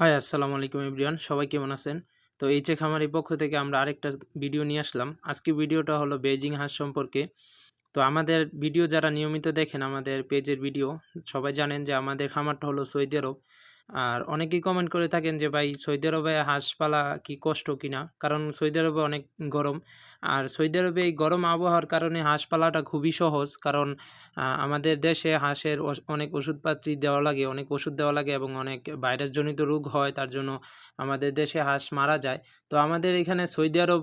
High আসসালামু আলাইকুম everyone. সবাই কেমন আছেন? তো এই চেক খামারি পক্ষ থেকে আমরা আরেকটা ভিডিও নিয়ে আসলাম। আজকে ভিডিওটা হলো বেজিং হাঁস সম্পর্কে। তো আমাদের ভিডিও যারা নিয়মিত দেখেন, আমাদের পেজের ভিডিও, সবাই জানেন যে আমাদের খামারটা হলো সৌদি আরব। আর অনেকেই কমেন্ট করে থাকেন যে, ভাই, সৌদি আরবে হাঁস পালা কি কষ্ট কিনা? কারণ সৌদি আরবে অনেক গরম। আর সৌদি আরবে এই গরম আবহাওয়ার কারণে হাঁস পালাটা খুবই সহজ। কারণ আমাদের দেশে হাঁসের অনেক ওষুধপাতি দেওয়া লাগে, অনেক ওষুধ দেওয়া লাগে এবং অনেক ভাইরাসজনিত রোগ হয়, তার জন্য আমাদের দেশে হাঁস মারা যায়। তো আমাদের এখানে সৌদি আরব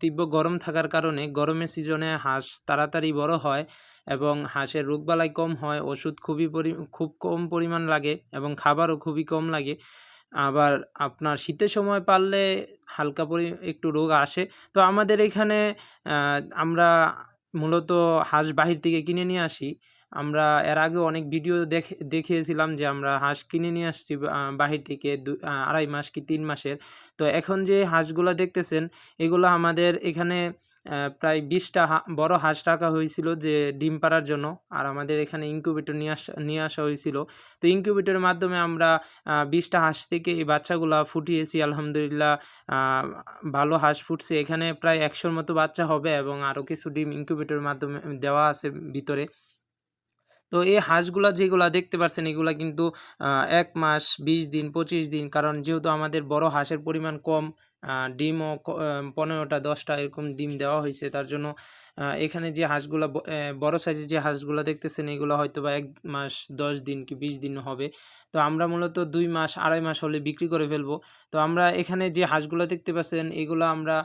তীব্র গরম থাকার কারণে গরমের সিজনে হাঁস তাড়াতাড়ি বড় হয় এবং হাঁসের রোগবালাই কম হয়, ওষুধ খুবই পরি, খুব কম পরিমাণ লাগে এবং খাবারও খুবই কম লাগে। আবার আপনার শীতের সময় পারলে হালকা পরি একটু রোগ আসে। তো আমাদের এখানে আমরা মূলত হাঁস বাহির থেকে কিনে নিয়ে আসি। আমরা এর আগে অনেক ভিডিও দেখে, দেখিয়েছিলাম যে আমরা হাঁস কিনে নিয়ে আসছি বাহির থেকে আড়াই মাস কি তিন মাসের। তো এখন যে হাঁসগুলো দেখতেছেন, এগুলো আমাদের এখানে প্রায় বিশটা বড় হাঁস রাখা হয়েছিল যে ডিম পাড়ার জন্য। আর আমাদের এখানে ইনকিউবেটর নিয়ে আসা নিয়ে আসা হয়েছিল। তো ইনকিউবেটরের মাধ্যমে আমরা বিশটা হাঁস থেকে এই বাচ্চাগুলা ফুটিয়েছি। আলহামদুলিল্লাহ ভালো হাঁস ফুটছে। এখানে প্রায় একশোর মতো বাচ্চা হবে এবং আরও কিছু ডিম ইনকিউবেটরের মাধ্যমে দেওয়া আছে ভিতরে। তো এই হাঁসগুলা যেগুলা দেখতে পাচ্ছেন এগুলা কিন্তু এক মাস, বিশ দিন, পঁচিশ দিন, কারণ যেহেতু আমাদের বড় হাঁসের পরিমাণ কম ডিমও পনেরোটা, দশটা এরকম ডিম দেওয়া হয়েছে। তার জন্য এখানে যে হাঁসগুলা বড় সাইজের যে হাঁসগুলা দেখতেছেন, এগুলো হয়তো বা এক মাস, দশ দিন কি বিশ দিন হবে। তো আমরা মূলত দুই মাস, আড়াই মাস হলে বিক্রি করে ফেলব। তো আমরা এখানে যে হাঁসগুলো দেখতে পাচ্ছেন, এগুলো আমরা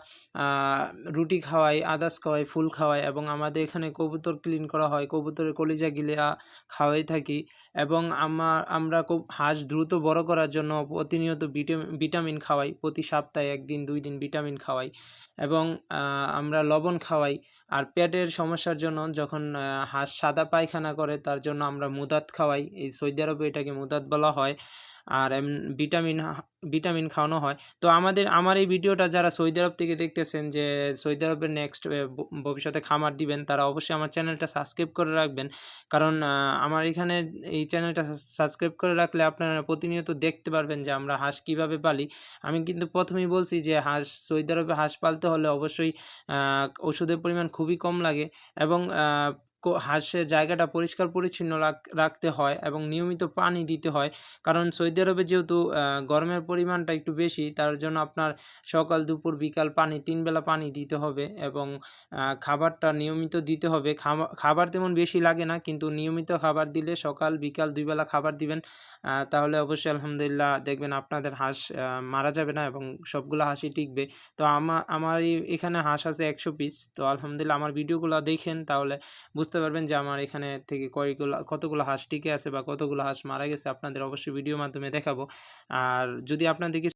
রুটি খাওয়াই আদার্স খাওয়াই, ফুল খাওয়াই এবং আমাদের এখানে কবুতর ক্লিন করা হয়। কবুতরের কলিজা গিলা খাওয়াই থাকি এবং আমার আমরা খুব হাঁস দ্রুত বড় করার জন্য প্রতিনিয়ত ভিটামিন খাওয়াই প্রতি সপ্তাহে একদিন, দুই দিন ভিটামিন খাওয়াই এবং আমরা লবণ খাওয়াই। আর পেটের সমস্যার জন্য যখন হাঁস সাদা পায়খানা করে তার জন্য আমরা মুদাত খাওয়াই। এই সৌদি আরবে এটাকে মুদাত বলা হয়। আর ভিটামিন ভিটামিন খাওয়ানো হয়। তো আমাদের, আমার এই ভিডিওটা যারা সৌদি আরব থেকে দেখতেছেন যে সৌদি আরবের নেক্সট ভবিষ্যতে খামার দিবেন, তারা অবশ্যই আমার চ্যানেলটা সাবস্ক্রাইব করে রাখবেন। কারণ আমার এখানে এই চ্যানেলটা সাবস্ক্রাইব করে রাখলে আপনারা প্রতিনিয়ত দেখতে পারবেন যে আমরা হাঁস কীভাবে পালি। আমি কিন্তু প্রথমেই বলছি যে হাঁস, সৌদি আরবে হাঁস পালতে হলে অবশ্যই ওষুধের পরিমাণ খুবই কম লাগে এবং হাঁসের জায়গাটা পরিষ্কার, পরিচ্ছন্ন রাখ- রাখতে হয় এবং নিয়মিত পানি দিতে হয়। কারণ সৌদি আরবে যেহেতু গরমের পরিমাণটা একটু বেশি, তার জন্য আপনার সকাল, দুপুর, বিকাল পানি, তিন বেলা পানি দিতে হবে এবং খাবারটা নিয়মিত দিতে হবে। খাবা- খাবার তেমন বেশি লাগে না, কিন্তু নিয়মিত খাবার দিলে সকাল, বিকাল দুই বেলা খাবার দিবেন তাহলে অবশ্যই আলহামদুলিল্লাহ দেখবেন আপনাদের হাঁস মারা যাবে না এবং সবগুলো হাঁসই টিকবে। তো আমার আমার এখানে হাঁস আছে একশো পিস। তো আলহামদুলিল্লাহ আমার ভিডিওগুলো দেখেন, তাহলে বুঝতে পারবেন যে আমার এখানে থেকে কয়গুলো, কতগুলো হাঁস টিকে আছে বা কতগুলো হাঁস মারা গেছে, আপনাদের অবশ্যই ভিডিও মাধ্যমে দেখাবো। আর যদি আপনাদের